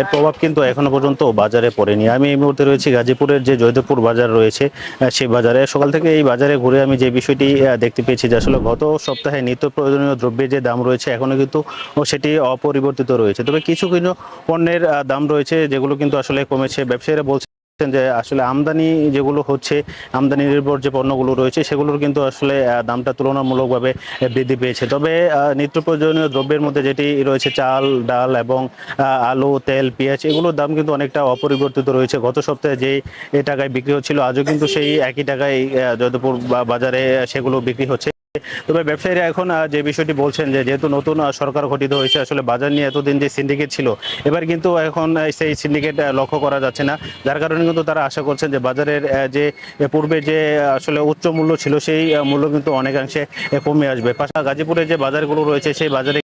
এর প্রভাব কিন্তু এখনও পর্যন্ত বাজারে পড়েনি। আমি এই মুহূর্তে রয়েছি গাজীপুরের যে জয়দেবপুর বাজার রয়েছে সেই বাজারে। সকাল থেকে এই বাজারে ঘুরে আমি যে বিষয়টি দেখতে পেয়েছি যে আসলে গত সপ্তাহে নিত্য প্রয়োজনীয় দ্রব্যের যে দাম রয়েছে, এখনও কিন্তু সেটি অপরিবর্তিত রয়েছে। তবে কিছু কিছু পণ্যের দাম রয়েছে যেগুলো কিন্তু আসলে কমেছে। ব্যবসায়ীরা বলছে যে আসলে আমদানি যেগুলো হচ্ছে, আমদানি নির্ভর যে পণ্যগুলো রয়েছে, সেগুলোর কিন্তু আসলে দামটা তুলনামূলকভাবে বৃদ্ধি পেয়েছে। তবে নিত্য প্রয়োজনীয় দ্রব্যের মধ্যে যেটি রয়েছে, চাল, ডাল এবং আলু, তেল, পেঁয়াজ, এগুলোর দাম কিন্তু অনেকটা অপরিবর্তিত রয়েছে। গত সপ্তাহে এ টাকায় বিক্রি হচ্ছিল, আজও কিন্তু সেই একই টাকায় বা- বাজারে সেগুলো বিক্রি হচ্ছে। তবে ব্যবসায়ীরা এখন যে বিষয়টি বলছেন যে যেহেতু নতুন সরকার গঠিত হয়েছে, আসলে বাজার নিয়ে এতদিন যে সিন্ডিকেট ছিল, এবার কিন্তু এখন সেই সিন্ডিকেট লক্ষ্য করা যাচ্ছে না। যার কারণে কিন্তু তারা আশা করছেন যে বাজারের যে পূর্বে যে আসলে উচ্চ মূল্য ছিল, সেই মূল্য কিন্তু অনেকাংশে কমে আসবে। পাশা গাজীপুরে যে বাজারগুলো রয়েছে, সেই বাজারে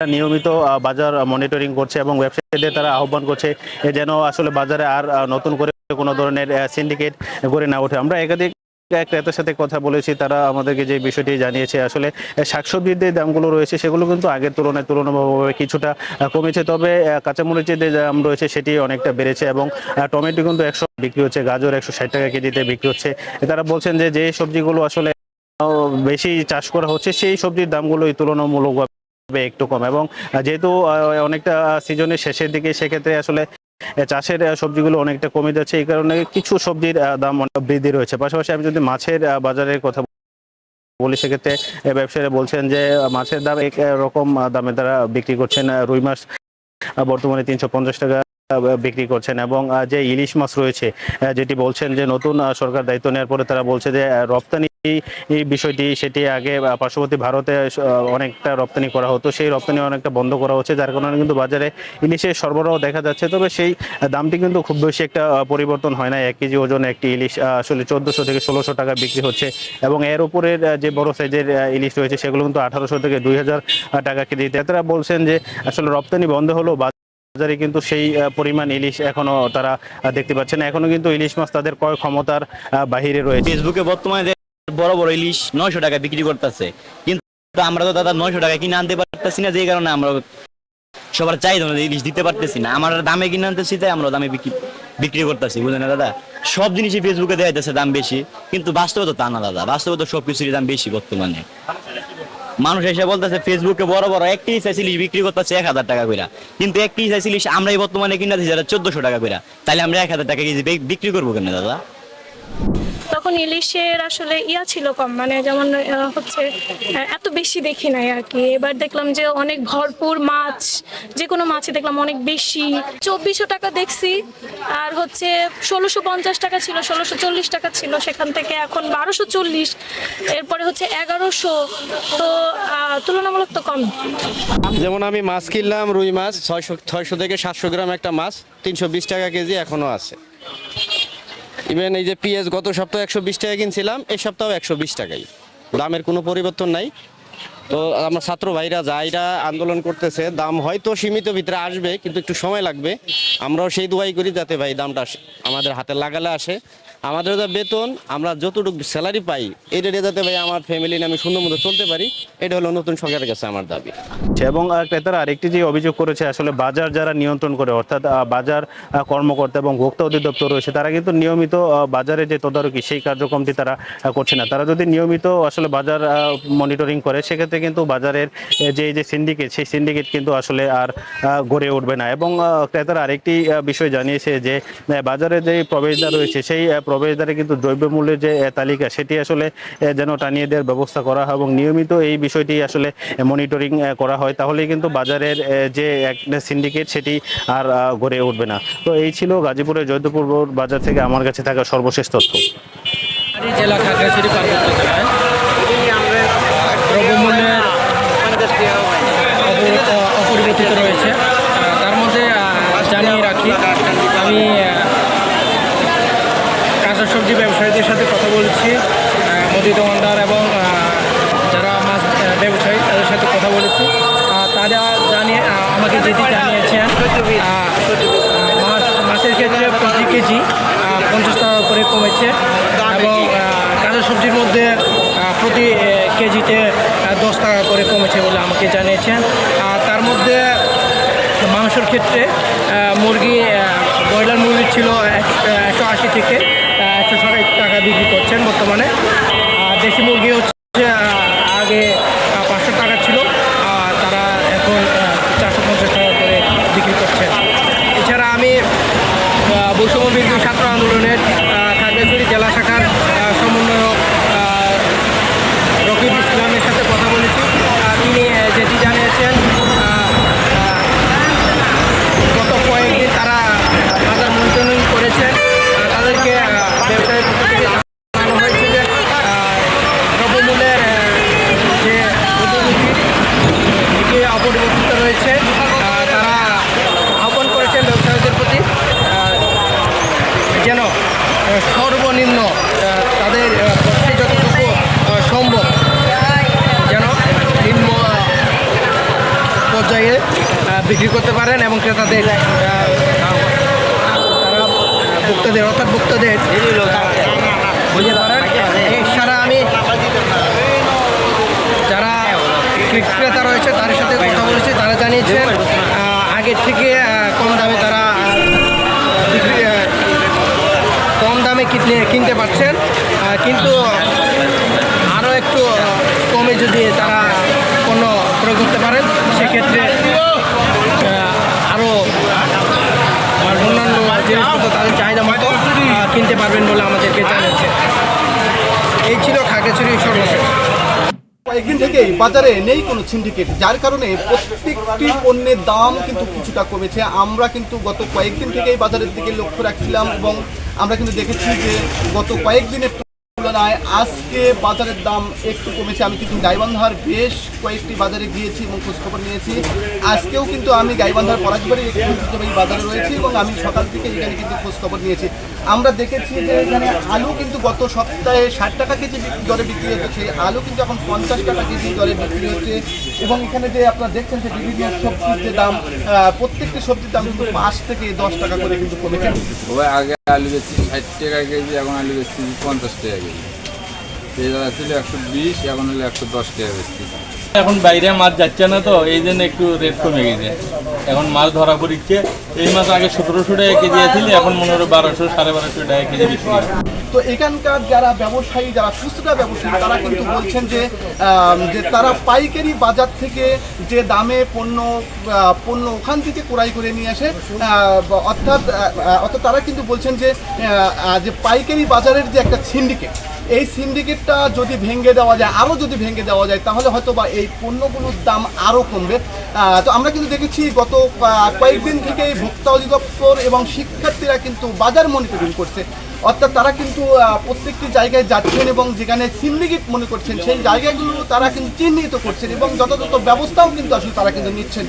নিয়মিত বাজার মনিটরিং করছে এবং ব্যবসায়ীদের তারা আহ্বান করছে যেন আসলে বাজারে আর নতুন করে কোনো ধরনের সিন্ডিকেট করে না ওঠে। আমরা একাধিক এক ক্রেতার সাথে কথা বলেছি, তারা আমাদেরকে যে বিষয়টি জানিয়েছে, আসলে শাকসবজির যে দামগুলো রয়েছে, সেগুলো কিন্তু আগের তুলনায় তুলনামূলকভাবে কিছুটা কমেছে। তবে কাঁচামরিচের যে দাম রয়েছে, সেটি অনেকটা বেড়েছে এবং টমেটো কিন্তু একশো বিক্রি হচ্ছে, গাজর একশো ষাট টাকা কেজিতে বিক্রি হচ্ছে। তারা বলছেন যে যে সবজিগুলো আসলে বেশি চাষ করা হচ্ছে, সেই সবজির দামগুলোই তুলনামূলকভাবে একটু কম এবং যেহেতু অনেকটা সিজনের শেষের দিকে, সেক্ষেত্রে আসলে চাষের সবজিগুলো অনেকটা কমে যাচ্ছে, এই কারণে কিছু সবজির দাম বৃদ্ধি রয়েছে। পাশাপাশি আমি যদি মাছের বাজারের কথা বলি, সেক্ষেত্রে ব্যবসায়ীরা বলছেন যে, মাছের দাম এক রকম দামে তারা বিক্রি করছেন রুই মাছ বর্তমানে তিনশো পঞ্চাশ টাকা বিক্রি করছেন এবং যে ইলিশ মাছ রয়েছে যেটি বলছেন যে নতুন সরকার দায়িত্ব নেওয়ার পরে তারা বলছে যে রপ্তানি এই বিষয়টি, সেটি আগে পার্শ্ববর্তী ভারতে অনেকটা রপ্তানি করা হতো। সেই রপ্তানি অনেকটা বন্ধ করা হচ্ছে, যার কারণে কিন্তু বাজারে ইলিশের সরবরাহ দেখা যাচ্ছে। তবে সেই দামটি কিন্তু খুব বেশি একটা পরিবর্তন হয় না। এক কেজি ওজন একটি ইলিশ আসলে চোদ্দোশো থেকে ষোলোশো টাকা বিক্রি হচ্ছে। এবং এর উপরের যে বড় সাইজের ইলিশ রয়েছে, সেগুলো কিন্তু আঠারোশো থেকে দুই হাজার টাকা কেজিতে। তারা বলছেন যে আসলে রপ্তানি বন্ধ হলো বাজারে কিন্তু সেই পরিমাণ ইলিশ এখনও তারা দেখতে পাচ্ছেন এখনও কিন্তু ইলিশ মাছ তাদের ক্রয় ক্ষমতার বাহিরে রয়েছে। ফেসবুকে বর্তমানে বড় বড় ইলিশ নয়শো টাকা বিক্রি করতেছে। কিন্তু আমরা তো দাদা নয়শো টাকা কিনে আনতে পারতেছি না, যে কারণে আমরা সবার চাহিদা অনুযায়ী ইলিশ দিতে পারতেছি না। আমরা দামে কিনে আনতেছি, তাই আমরা দামে বিক্রি বিক্রি করতেছি, বুঝলেন না দাদা? সব জিনিসই ফেসবুকে দেওয়া যাচ্ছে দাম বেশি, কিন্তু বাস্তবে তো তা না দাদা। বাস্তবে তো সব কিছুরই দাম বেশি বর্তমানে। মানুষ এসে বলতেছে ফেসবুকে বড় বড় একটি সাইজ ইলিশ বিক্রি করতেছে এক হাজার টাকা করে কিন্তু একটি সাইজ ইলিশ আমরাই বর্তমানে কিনা দিচ্ছি যারা চোদ্দশো টাকা করে তাহলে আমরা এক হাজার টাকা কেজি বিক্রি করব কেন দাদা? তখন ইলিশের আসলে ইয়া ছিল কম মানে যেমন হচ্ছে এত বেশি দেখি নাই আর কি। এবার দেখলাম যে অনেক ভরপুর মাছ, যে কোনো মাছই দেখলাম অনেক বেশি। চব্বিশশো টাকা দেখছি, আর হচ্ছে ষোলোশো পঞ্চাশ টাকা ছিল, ষোলোশো চল্লিশ টাকা ছিল, সেখান থেকে এখন বারোশো চল্লিশ, এরপরে হচ্ছে এগারোশো। তো তুলনামূলক তো কম। যেমন আমি মাছ কিনলাম, রুই মাছ, ছয়শো ছয়শো থেকে সাতশো গ্রাম একটা মাছ, তিনশো বিশ টাকা কেজি এখনও আছে। ইভেন এই যে পিএস গত সপ্তাহে একশো বিশ টাকা কিনছিলাম এই সপ্তাহে একশো বিশ টাকাই। দামের কোনো পরিবর্তন নাই। তো আমার ছাত্র ভাইরা যাইরা আন্দোলন করতেছে, দাম হয়তো সীমিত ভিতরে আসবে, কিন্তু একটু সময় লাগবে। আমরাও সেই দোয়াই করি যাতে ভাই দামটা আমাদের হাতে লাগালে আসে। আমাদের যা বেতন, আমরা যতটুকু স্যালারি পাই এটা যাতে ভাই আমার ফ্যামিলি নিয়ে আমি সুন্দর মতো চলতে পারি, এটা হলো নতুন সরকারের কাছে আমার দাবি। এবং ক্রেতারা আরেকটি যে অভিযোগ করেছে, আসলে বাজার যারা নিয়ন্ত্রণ করে, অর্থাৎ বাজার কর্মকর্তা এবং ভোক্তা অধিদপ্তর রয়েছে, তারা কিন্তু নিয়মিত বাজারে যে তদারকি, সেই কার্যক্রমটি তারা করছে না। তারা যদি নিয়মিত আসলে বাজার মনিটরিং করে, সেক্ষেত্রে কিন্তু বাজারের যে যে সিন্ডিকেট সেই সিন্ডিকেট কিন্তু আসলে আর গড়ে উঠবে না। এবং ক্রেতারা আরেকটি বিষয় জানিয়েছে যে বাজারে যে প্রবেশদ্বার রয়েছে, সেই প্রবেশদ্বারে কিন্তু দ্রব্যমূল্যের যে তালিকা, সেটি আসলে যেন টানিয়ে দেওয়ার ব্যবস্থা করা হয় এবং নিয়মিত এই বিষয়টি আসলে মনিটরিং করা হয়, তাহলেই কিন্তু বাজারের যে, এক সিন্ডিকেট সেটি আর গড়ে উঠবে না। তো এই ছিল গাজীপুরের জয়দেবপুর বাজার থেকে আমার কাছে থাকা সর্বশেষ তথ্য। জেলা খাগড়াছড়ি পার্বত্য জেলায় অপর- রয়েছে। তার মধ্যে জানিয়ে রাখি, আমি কাঁচা সবজি ব্যবসায়ীদের সাথে কথা বলছি। মুদি দোকানদার এবং যারা মাছ ব্যবসায়ী, তাদের সাথে কথা বলেছি। তারা জানিয়ে আমাকে যেটি জানিয়েছেন মাছ, মাছের ক্ষেত্রে প্রতি কেজি পঞ্চাশ টাকা করে কমেছে এবং কাঁচা সবজির মধ্যে প্রতি কেজিতে দশ টাকা করে কমেছে বলে আমাকে জানিয়েছেন। মধ্যে মাংসর ক্ষেত্রে মুরগি ব্রয়লার মুরগি ছিল একশো আশি থেকে একশো ষাট টাকা বিক্রি করছেন বর্তমানে। আর দেশি মুরগি হচ্ছে আগে পাঁচশো টাকা ছিল, আর তারা এখন চারশো পঞ্চাশ টাকা করে বিক্রি করছেন এছাড়া আমি আহ, বৈষম্য বিরোধী ছাত্র আন্দোলনের আহ, খাগড়াছড়ি জেলা শাখার আহ, সমন্বয়ক আহ, রকিব ইসলামের সাথে কথা বলেছি আহ, তিনি আহ, যেটি জানিয়েছেন আহ, আহ, গত কয়েকদিন তারা বাজার মনিটরিং করেছেন আহ, তাদেরকে আহ, ব্যবসায়ীর পক্ষ থেকে জানানো হয়েছে যে আহ, দ্রব্যমূল্যের আহ, যে ঊর্ধ্বগতি এটি অপরিবর্তিত রয়েছে আহ, তারা আহ্বান করেছেন ব্যবসায়ীদের প্রতি আহ, যেন আহ, সর্বনিম্ন আহ, তাদের আহ, পক্ষে যতটুকু আহ, সম্ভব যেন নিম্ন আহ, পর্যায়ে বিক্রি করতে পারেন এবং ক্রেতাদের তারা ভোক্তাদের, অর্থাৎ ভোক্তাদের বুঝতে পারেন। এছাড়া আমি যারা ক্রেতা রয়েছে তাদের সাথে কথা বলেছি, তারা জানিয়েছেন আগের থেকে কম দামে তারা কম দামে কিনতে কিনতে পারছেন। কিন্তু আরও একটু কমে যদি তারা পারেন সেক্ষেত্রে আরও অন্যান্য জিনিসপত্র তাদের চাহিদা মতো কিনতে পারবেন বলে আমাদেরকে জানিয়েছে। এই ছিল খাগড়াছড়ি সর্বশেষ। কয়েকদিন থেকেই বাজারে নেই কোনো সিন্ডিকেট, যার কারণে প্রত্যেকটি পণ্যের দাম কিন্তু কিছুটা কমেছে। আমরা কিন্তু গত কয়েকদিন থেকেই বাজারের দিকে লক্ষ্য রাখছিলাম এবং আমরা কিন্তু দেখেছি যে গত কয়েকদিনের তুলনায় আজকে বাজারের দাম একটু কমেছে। আমি কিন্তু গাইবান্ধার বেশ কয়েকটি বাজারে গিয়েছি এবং খোঁজখবর নিয়েছি। আজকেও কিন্তু আমি গাইবান্ধার পরাজবাড়ি একটি বাজারে রয়েছি এবং আমি সকাল থেকে এখানে কিন্তু খোঁজখবর নিয়েছি। আমরা দেখেছি যে এখানে আলু কিন্তু গত সপ্তাহে ষাট টাকা কেজি দরে বিক্রি হচ্ছে আলু কিন্তু এখন পঞ্চাশ টাকা কেজি দরে বিক্রি হচ্ছে। এবং এখানে যে আপনারা দেখছেন যে বিভিন্ন সবজির যে দাম প্রত্যেকটি সবজির দাম কিন্তু পাঁচ থেকে দশ টাকা করে কিন্তু কমেছে। আগে আলু বেচছি ষাট টাকা কেজি এখন আলু বেচছি পঞ্চাশ টাকা কেজি। ছিল একশো বিশ এখন হলো একশো দশ টাকা বেচছি। এখন বাইরে মাছ যাচ্ছে না তো এই জন্য একটু রেট কমে গেছে। এখন মাছ ধরা পড়িচ্ছে এই মাছ আগে সতেরোশো টাকা কেজি আছিল, এখন মনে হয় বারোশো, সাড়ে বারোশো টাকা কেজি হয় তো এখানকার যারা ব্যবসায়ী, যারা খুচরা ব্যবসায়ী, তারা কিন্তু বলছেন যে যে তারা পাইকারি বাজার থেকে যে দামে পণ্য পণ্য ওখান থেকে ক্রয় করে নিয়ে আসে অর্থাৎ অর্থাৎ তারা কিন্তু বলছেন যে যে পাইকারি বাজারের যে একটা সিন্ডিকেট এই সিন্ডিকেটটা যদি ভেঙে দেওয়া যায়, আরও যদি ভেঙে দেওয়া যায়, তাহলে হয়তো বা এই পণ্যগুলোর দাম আরও কমবে। তো আমরা কিন্তু দেখেছি গত কয়েকদিন থেকেই ভোক্তা অধিদপ্তর এবং শিক্ষার্থীরা কিন্তু বাজার মনিটরিং করছে। অর্থাৎ তারা কিন্তু প্রত্যেকটি জায়গায় যাচ্ছেন এবং যেখানে সিন্ডিকেট মনে করছেন, সেই জায়গাগুলো তারা কিন্তু চিহ্নিত করছেন এবং যথাযথ ব্যবস্থাও কিন্তু আসলে তারা কিন্তু নিচ্ছেন।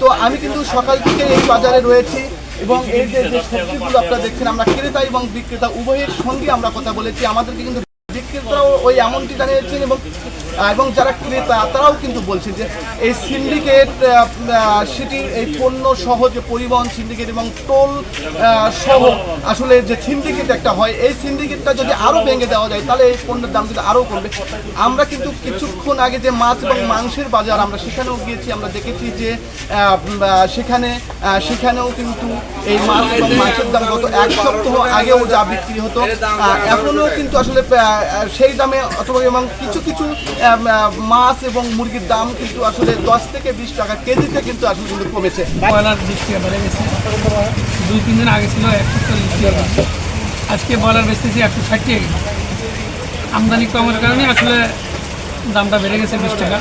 তো আমি কিন্তু সকাল থেকে এই বাজারে রয়েছি। এবং এই যে সবজিগুলো আপনারা দেখছেন, আমরা ক্রেতা এবং বিক্রেতা, উভয়ের সঙ্গে আমরা কথা বলেছি। আমাদেরকে কিন্তু বিক্রেতারাও ওই এমনটি জানিয়েছেন এবং এবং যারা ক্রেতা, তারাও কিন্তু বলছেন যে এই সিন্ডিকেট সেটি এই পণ্য সহ যে পরিবহন সিন্ডিকেট এবং টোল সহ আসলে যে সিন্ডিকেট একটা হয়, এই সিন্ডিকেটটা যদি আরও ভেঙে দেওয়া যায়, তাহলে এই পণ্যের দাম কিন্তু আরও কমবে। আমরা কিন্তু কিছুক্ষণ আগে যে মাছ এবং মাংসের বাজার, আমরা সেখানেও গিয়েছি, আমরা দেখেছি যে সেখানে সেখানেও কিন্তু এই মাছ এবং মাছের দাম গত এক সপ্তাহ আগেও যা বিক্রি হতো এখনও কিন্তু আসলে সেই দামে অথবা এবং কিছু কিছু মাছ এবং মুরগির দাম কিন্তু আসলে দশ থেকে বিশ টাকা কেজিতে কিন্তু আসলে কিন্তু কমেছে। ব্রয়লার বিশ বেড়ে গেছে। দুই, তিন দিন আগে ছিল একশো চল্লিশ টাকা। আজকে ব্রয়লার বেচতেছি একশো ষাট টাকা কেজি। আমদানি কমের কারণে আসলে দামটা বেড়ে গেছে বিশ টাকা।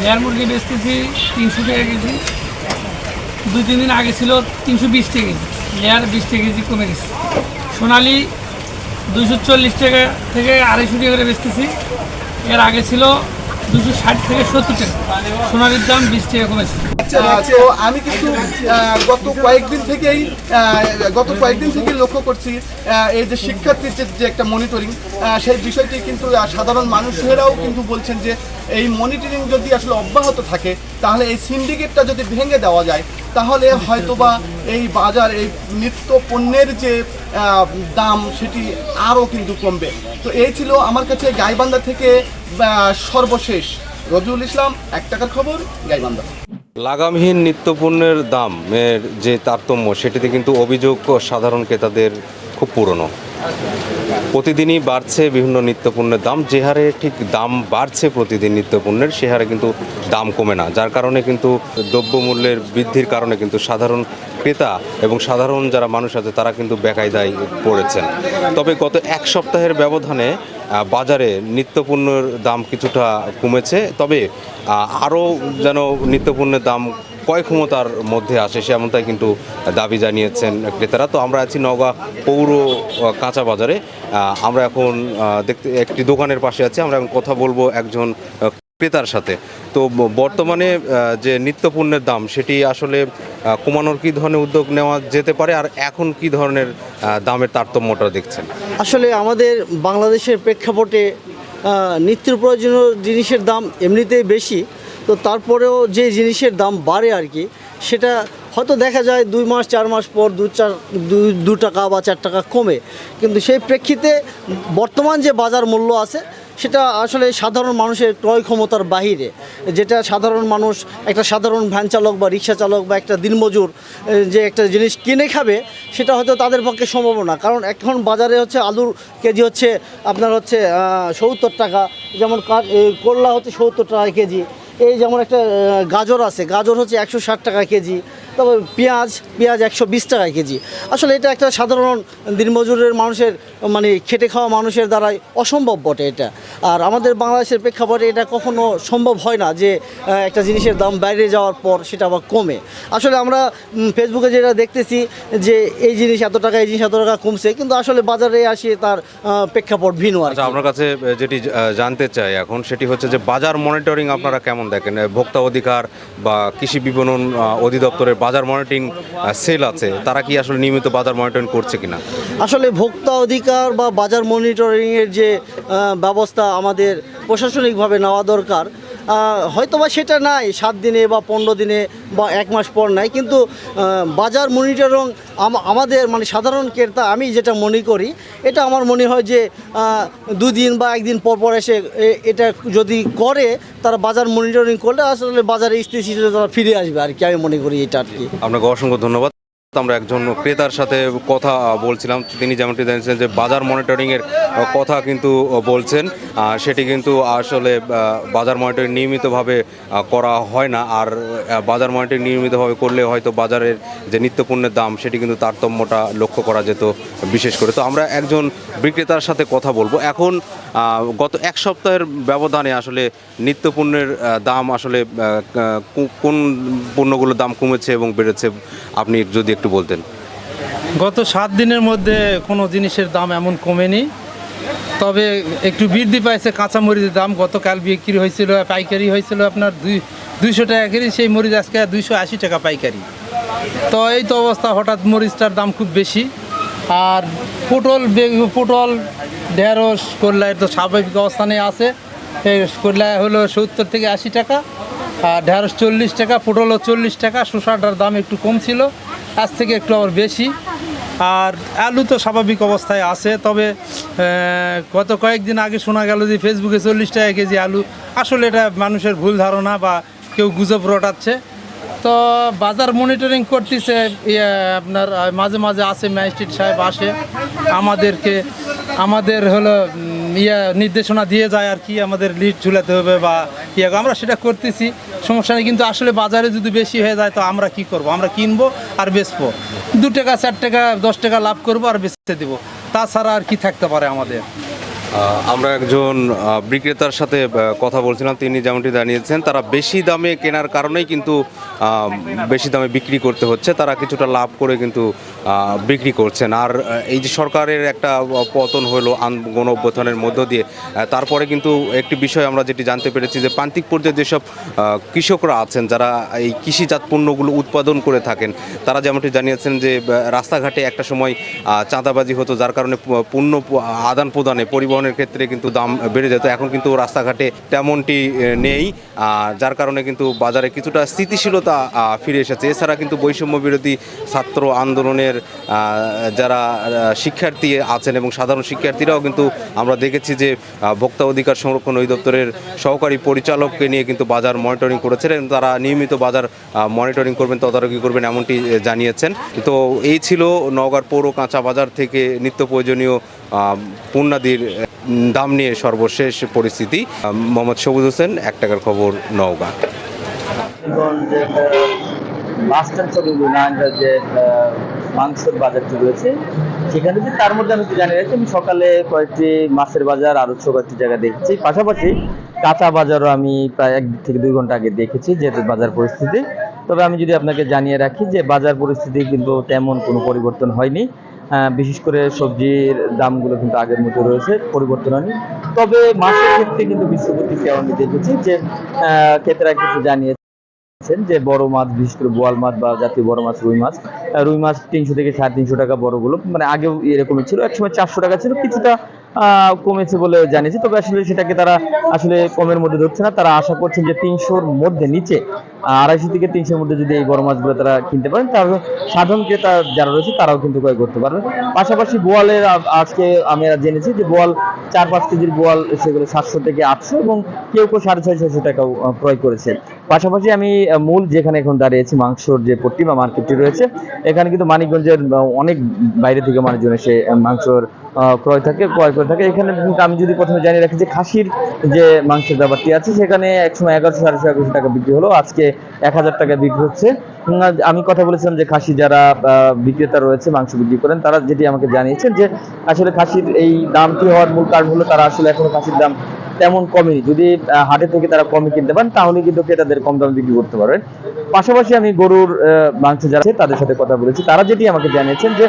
লেয়ার মুরগি বেচতেছি তিনশো টাকা কেজি। দুই, তিন দিন আগে ছিল তিনশো বিশ টাকা কেজি। লেয়ার বিশ টাকা কেজি কমে গেছে। সোনালি দুশো চল্লিশ টাকা থেকে আড়াইশো টাকা করে বেচতেছি। এর আগে ছিল দুশো ষাট থেকে সত্তর টাকা। সোনালির দাম বিশ টাকা কমেছে। আহ, তো আমি কিন্তু গত কয়েকদিন থেকেই গত কয়েকদিন থেকে লক্ষ্য করছি এই যে শিক্ষার্থীর যে একটা মনিটরিং সেই বিষয়টি কিন্তু সাধারণ মানুষেরাও কিন্তু বলছেন যে এই মনিটরিং যদি আসলে অব্যাহত থাকে তাহলে এই সিন্ডিকেটটা যদি ভেঙে দেওয়া যায় তাহলে হয়তোবা এই বাজার, এই নিত্য পণ্যের যে দাম সেটি আরও কিন্তু কমবে। তো এই ছিল আমার কাছে গাইবান্ধা থেকে সর্বশেষ। রবিউল ইসলাম, এক টাকার খবর, গাইবান্ধা। লাগামহীন নিত্যপণ্যের দামের যে তারতম্য, সেটিতে কিন্তু অভিযোগ সাধারণ ক্রেতাদের খুব পুরনো। প্রতিদিনই বাড়ছে বিভিন্ন নিত্যপণ্যের দাম। যে হারে ঠিক দাম বাড়ছে প্রতিদিন নিত্যপণ্যের, সে হারে কিন্তু দাম কমে না। যার কারণে কিন্তু দ্রব্যমূল্যের বৃদ্ধির কারণে কিন্তু সাধারণ ক্রেতা এবং সাধারণ যারা মানুষ আছে, তারা কিন্তু বেকায়দায় পড়েছেন। তবে গত এক সপ্তাহের ব্যবধানে বাজারে নিত্যপণ্যের দাম কিছুটা কমেছে। তবে আরও যেন নিত্যপণ্যের দাম ক্রয় ক্ষমতার মধ্যে আসে সেমনটাই কিন্তু দাবি জানিয়েছেন ক্রেতারা। তো আমরা আছি নওগাঁ পৌর কাঁচা বাজারে। আমরা এখন দেখতে, একটি দোকানের পাশে আছি। আমরা এখন কথা বলব একজন ক্রেতার সাথে। তো বর্তমানে যে নিত্যপণ্যের দাম, সেটি আসলে কমানোর কী ধরনের উদ্যোগ নেওয়া যেতে পারে? আর এখন কি ধরনের দামের তারতম্যটা দেখছেন? আসলে আমাদের বাংলাদেশের প্রেক্ষাপটে নিত্য প্রয়োজনীয় জিনিসের দাম এমনিতেই বেশি। তো তারপরেও যে জিনিসের দাম বাড়ে আর কি সেটা হয়তো দেখা যায় দুই মাস চার মাস পর দু চার দু টাকা বা চার টাকা কমে। কিন্তু সেই প্রেক্ষিতে বর্তমান যে বাজার মূল্য আছে সেটা আসলে সাধারণ মানুষের ক্রয় ক্ষমতার বাহিরে। যেটা সাধারণ মানুষ একটা সাধারণ ভ্যান চালক বা রিক্সা চালক বা একটা দিনমজুর যে একটা জিনিস কিনে খাবে সেটা হয়তো তাদের পক্ষে সম্ভব না। কারণ এখন বাজারে হচ্ছে আলুর কেজি হচ্ছে আপনার হচ্ছে সত্তর টাকা যেমন এ, করলা হচ্ছে সত্তর টাকা কেজি এই যেমন একটা গাজর আছে গাজর হচ্ছে একশো ষাট টাকা কেজি। তারপর পেঁয়াজ পেঁয়াজ একশো বিশ টাকা কেজি। আসলে এটা একটা সাধারণ দিনমজুরের মানুষের মানে খেটে খাওয়া মানুষের দ্বারাই অসম্ভব বটে এটা। আর আমাদের বাংলাদেশের প্রেক্ষাপটে এটা কখনো সম্ভব হয় না যে একটা জিনিসের দাম বাইরে যাওয়ার পর সেটা আবার কমে। আসলে আমরা ফেসবুকে যেটা দেখতেছি যে এই জিনিস এত টাকা এই জিনিস এত টাকা কমছে কিন্তু আসলে বাজারে আসে তার প্রেক্ষাপট ভিন্ন আর কি। আচ্ছা আপনার কাছে যেটি জানতে চাই এখন সেটি হচ্ছে যে বাজার মনিটরিং আপনারা কেমন দেখেন? ভোক্তা অধিকার বা কৃষি বিপণন অধিদপ্তরের বাজার মনিটরিং সেল আছে, তারা কি আসলে নিয়মিত বাজার মনিটরিং করছে কিনা? আসলে ভোক্তা অধিকার বা বাজার মনিটরিংয়ের যে ব্যবস্থা আমাদের প্রশাসনিকভাবে নেওয়া দরকার হয়তোবা সেটা নাই, সাত দিনে বা পনেরো দিনে বা এক মাস পর নাই, কিন্তু বাজার মনিটরিং আম- আমাদের মানে সাধারণ ক্রেতা, আমি যেটা মনে করি, এটা আমার মনে হয় যে দুদিন বা একদিন পর পর এসে এটা যদি করে, তারা বাজার মনিটরিং করলে আসলে বাজারে স্থিতিশীলতা ফিরে আসবে আর কি, আমি মনে করি এটা আর কি। আপনাকে অসংখ্য ধন্যবাদ। আমরা একজন ক্রেতার সাথে কথা বলছিলাম। তিনি যেমনটি জানিয়েছেন যে বাজার মনিটরিংয়ের কথা কিন্তু বলছেন। সেটি কিন্তু আসলে বাজার মনিটরিং নিয়মিতভাবে করা হয় না। আর বাজার মনিটরিং নিয়মিতভাবে করলে হয়তো বাজারের যে নিত্যপণ্যের দাম, সেটি কিন্তু তারতম্যটা লক্ষ্য করা যেত বিশেষ করে। তো আমরা একজন বিক্রেতার সাথে কথা বলব। এখন গত এক সপ্তাহের ব্যবধানে আসলে নিত্যপণ্যের দাম আসলে কোন পণ্যগুলোর দাম কমেছে এবং বেড়েছে? আপনি যদি একটু বলতেন। গত সাত দিনের মধ্যে কোনো জিনিসের দাম এমন কমেনি। তবে একটু বৃদ্ধি পাইছে কাঁচা মরিচের দাম। গতকাল বিক্রি হয়েছিল, পাইকারি হয়েছিল আপনার দুই, দুইশো টাকা কেজি, সেই মরিচ আজকে দুইশো আশি টাকা পাইকারি। তো এই তো অবস্থা, হঠাৎ মরিচটার দাম খুব বেশি। আর পটল পটল, ঢেঁড়স করলায় তো স্বাভাবিক অবস্থানে আছে। এই করলা হলো সত্তর থেকে আশি টাকা, আর ঢেঁড়স চল্লিশ টাকা, পটলও চল্লিশ টাকা শসাটার দাম একটু কম ছিল। আজ থেকে একটু আবার বেশি। আর আলু তো স্বাভাবিক অবস্থায় আছে তবে গত কয়েকদিন আগে শোনা গেল যে ফেসবুকে চল্লিশ টাকা কেজি আলু। আসলে এটা মানুষের ভুল ধারণা বা কেউ গুজব রটাচ্ছে। তো বাজার মনিটরিং করতেছে ইয়ে, আপনার মাঝে মাঝে আসে ম্যাজিস্ট্রেট সাহেব আসে। আমাদেরকে আমাদের হলো ইয়ে নির্দেশনা দিয়ে যায় আর কি, আমাদের লিড ঝুলাতে হবে বা ইয়ে আমরা সেটা করতেছি, সমস্যা নেই, কিন্তু আসলে বাজারে যদি বেশি হয়ে যায় তো আমরা কি করব? আমরা কিনবো আর বেচবো। দু টাকা, চার টাকা, দশ টাকা লাভ করব আর বেচতে দেবো। তাছাড়া আর কি থাকতে পারে আমাদের? আমরা একজন বিক্রেতার সাথে কথা বলছিলাম। তিনি যেমনটি জানিয়েছেন, তারা বেশি দামে কেনার কারণেই কিন্তু বেশি দামে বিক্রি করতে হচ্ছে। তারা কিছুটা লাভ করে কিন্তু বিক্রি করছেন। আর এই যে সরকারের একটা পতন হলো গণ অভ্যুত্থানের মধ্য দিয়ে তারপরে কিন্তু একটি বিষয় আমরা যেটি জানতে পেরেছি যে, প্রান্তিক পর্যায়ে যেসব কৃষকরা আছেন, যারা এই কৃষিজাত পণ্যগুলো উৎপাদন করে থাকেন, তারা যেমনটি জানিয়েছেন যে রাস্তাঘাটে একটা সময় চাঁদাবাজি হতো, যার কারণে পণ্য আদান প্রদানে পরিবহনে পরিবহনের ক্ষেত্রে কিন্তু দাম বেড়ে যেত। এখন কিন্তু রাস্তাঘাটে তেমনটি নেই। যার কারণে কিন্তু বাজারে কিছুটা স্থিতিশীলতা ফিরে এসেছে। এছাড়া কিন্তু বৈষম্য বিরোধী ছাত্র আন্দোলনের যারা শিক্ষার্থী আছেন এবং সাধারণ শিক্ষার্থীরাও কিন্তু আমরা দেখেছি যে ভোক্তা অধিকার সংরক্ষণ অধিদপ্তরের সহকারী পরিচালককে নিয়ে কিন্তু বাজার মনিটরিং করেছিলেন। তারা নিয়মিত বাজার মনিটরিং করবেন তদারকি করবেন এমনটি জানিয়েছেন। তো এই ছিল নওগাঁর পৌর কাঁচা বাজার থেকে নিত্য প্রয়োজনীয় আহ, দাম নিয়ে সর্বশেষ পরিস্থিতি। মোহাম্মদ সবুজ হোসেন, এক টাকার খবর, নওগাঁ। মাস্টার যে মাংসের বাজারটি রয়েছে, সেখানে যে তার মধ্যে আমি জানি রাখছি আমি সকালে কয়েকটি মাছের বাজার আরও ছোট কয়েকটি জায়গা দেখেছি। পাশাপাশি কাঁচা বাজারও আমি প্রায় এক থেকে দুই ঘণ্টা আগে দেখেছি, যেহেতু বাজার পরিস্থিতি। তবে আমি যদি আপনাকে জানিয়ে রাখি যে বাজার পরিস্থিতি কিন্তু তেমন কোনো পরিবর্তন হয়নি। বিশেষ করে সবজির দামগুলো কিন্তু আগের মতো রয়েছে, পরিবর্তন হয়নি। তবে মাছের ক্ষেত্রে কিন্তু বিশ্বপ্রতিক্রিয়া আমি দেখেছি যে ক্রেতারা কিন্তু জানিয়েছে যে বড় মাছ, বিশেষ করে বোয়াল মাছ বা জাতীয় বড় মাছ, রুই মাছ রুই মাছ তিনশো থেকে সাড়ে তিনশো টাকা বড়গুলো মানে আগেও এরকমই ছিল, একসময় চারশো টাকা ছিল, কিছুটা কমেছে বলে জানিয়েছি। তবে আসলে সেটাকে তারা আসলে কমের মধ্যে ধরছে না, তারা আশা করছেন যে তিনশোর মধ্যে নিচে আড়াইশো থেকে তিনশোর মধ্যে যদি এই বড় মাছগুলো তারা কিনতে পারেন তাহলে সাধারণ ক্রেতা যারা রয়েছে তারাও কিন্তু ক্রয় করতে পারবে পাশাপাশি বোয়ালের আজকে আমি আর জেনেছি যে বোয়াল চার পাঁচ কেজির বোয়াল সেগুলো সাতশো থেকে আটশো এবং কেউ কেউ সাড়ে ছয় ছয়শো টাকাও ক্রয় করেছে। পাশাপাশি আমি মূল যেখানে এখন দাঁড়িয়েছি, মাংসর যে পট্টি বা মার্কেটটি রয়েছে, এখানে কিন্তু মানিকগঞ্জের অনেক বাইরে থেকে মানুষজন এসে মাংসর ক্রয় থাকে, ক্রয় করে থাকে। এখানে কিন্তু আমি যদি প্রথমে জানিয়ে রাখি যে খাসির যে মাংসের ব্যাপারটি আছে, সেখানে একসময় এগারোশো, সাড়ে এগারোশো টাকা বিক্রি হলো। আজকে এক হাজার টাকা বিক্রি হচ্ছে। আমি কথা বলেছিলাম যে খাসি যারা বিক্রেতা রয়েছে, মাংস বিক্রি করেন, তারা যেটি আমাকে জানিয়েছেন যে আসলে খাসির এই দামটি হওয়ার মূল কারণ হলো তারা আসলে এখনও খাসির দাম তেমন কমেনি। যদি হাটে থেকে তারা কমে কিনতে পারেন, তাহলে কিন্তু ক্রেতাদের কম দামে বিক্রি করতে পারবেন। পাশাপাশি আমি গরুর মাংস যারা আছে, তাদের সাথে কথা বলেছি। তারা যেটি আমাকে জানিয়েছেন যে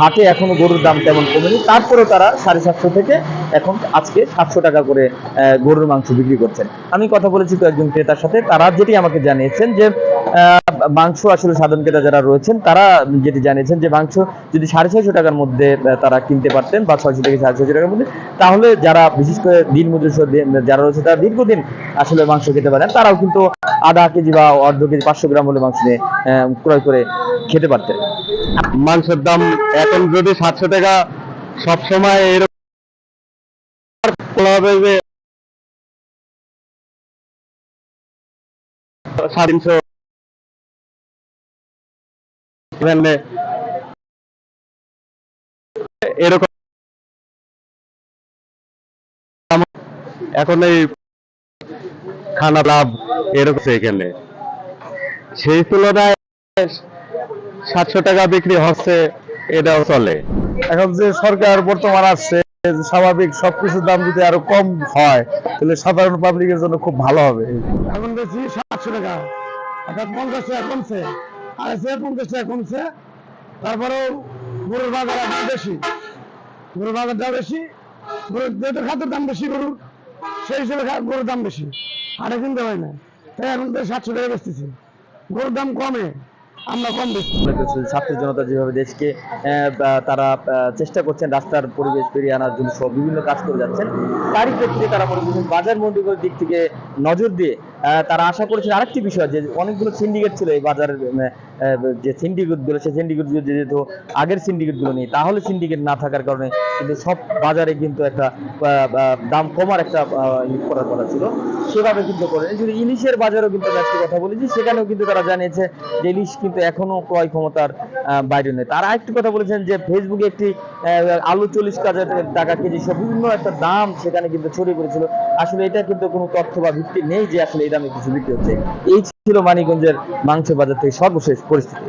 হাটে এখনও গরুর দাম তেমন কমেনি। তারপরেও তারা সাড়ে সাতশো থেকে এখন আজকে সাতশো টাকা করে গরুর মাংস বিক্রি করছেন। আমি কথা বলেছি কয়েকজন ক্রেতার সাথে, তারা যেটি আমাকে জানিয়েছেন যে মাংস আসলে সাধারণ ক্রেতা যারা রয়েছেন, তারা যেটি জানিয়েছেন যে, মাংস যদি সাড়ে ছয়শো টাকার মধ্যে তারা কিনতে পারতেন বা ছয়শো থেকে সাড়ে ছয়শো টাকার মধ্যে, তাহলে যারা বিশেষ করে দিন মজুর যারা রয়েছে তারা দীর্ঘদিন আসলে মাংস খেতে পারেন, তারাও কিন্তু আধা কেজি বা অর্ধ কেজি, পাঁচশো গ্রাম হলে মাংস ক্রয় করে খেতে পারতেন। মাংসের দাম এখন যদি সাতশো টাকা, সবসময় এরকম এরকম এখন এই খানা লাভ এরকম এখানে সেই তুলনায় সাতশো টাকা বিক্রি হচ্ছে, এটাও চলে। এখন যে সরকার বর্তমান আসছে স্বাভাবিক সবকিছুর দাম যদি আরও কম হয়, তাহলে সাধারণ পাবলিকের জন্য খুব ভালো হবে। এখন বেশি সাতশো টাকা। অর্থাৎ পঞ্চাশ টাকা কমছে। সে পঞ্চাশ টাকা কমছে। তারপরেও গরুর বাজার বেশি। গরুর বাজারটা বেশি। গরুর যেহেতু খাদ্যের দাম বেশি গরুর, সেই হিসেবে গরুর দাম বেশি। কিনতে হয় না। তাই এখন সাতশো টাকা বেচতেছি। গরুর দাম কমে। আমরা কম বেশি। ছাত্র জনতা যেভাবে দেশকে তারা চেষ্টা করছেন রাস্তার পরিবেশ ফিরিয়ে আনার জন্য সব বিভিন্ন কাজ করে যাচ্ছেন, তারই ক্ষেত্রে তারা পরিবেশ বাজার মন্ডিগুলোর দিক থেকে নজর দিয়ে তারা আশা করেছেন আরেকটি বিষয় যে অনেকগুলো সিন্ডিকেট ছিল এই বাজারের যে সিন্ডিকেটগুলো, সেই সিন্ডিকেটগুলো যেহেতু আগের সিন্ডিকেটগুলো নেই, তাহলে সিন্ডিকেট না থাকার কারণে কিন্তু সব বাজারে কিন্তু একটা দাম কমার একটা করার কথা ছিল। সেভাবে কিন্তু করে যদি ইলিশের বাজারও কিন্তু আজকে কথা বলেছি, সেখানেও কিন্তু তারা জানিয়েছে যে ইলিশ কিন্তু এখনও ক্রয় ক্ষমতার বাইরে নেই। তারা একটি কথা বলেছেন যে ফেসবুকে একটি আলু চল্লিশ হাজার টাকা কেজি সব বিভিন্ন একটা দাম সেখানে কিন্তু ছড়িয়ে পড়েছিল। আসলে এটা কিন্তু কোনো তথ্য বা ভিত্তি নেই যে আসলে দামে কিছু বিক্রি হচ্ছে। এই ছিল মানিকগঞ্জের মাংস বাজার থেকে সর্বশেষ পরিস্থিতি।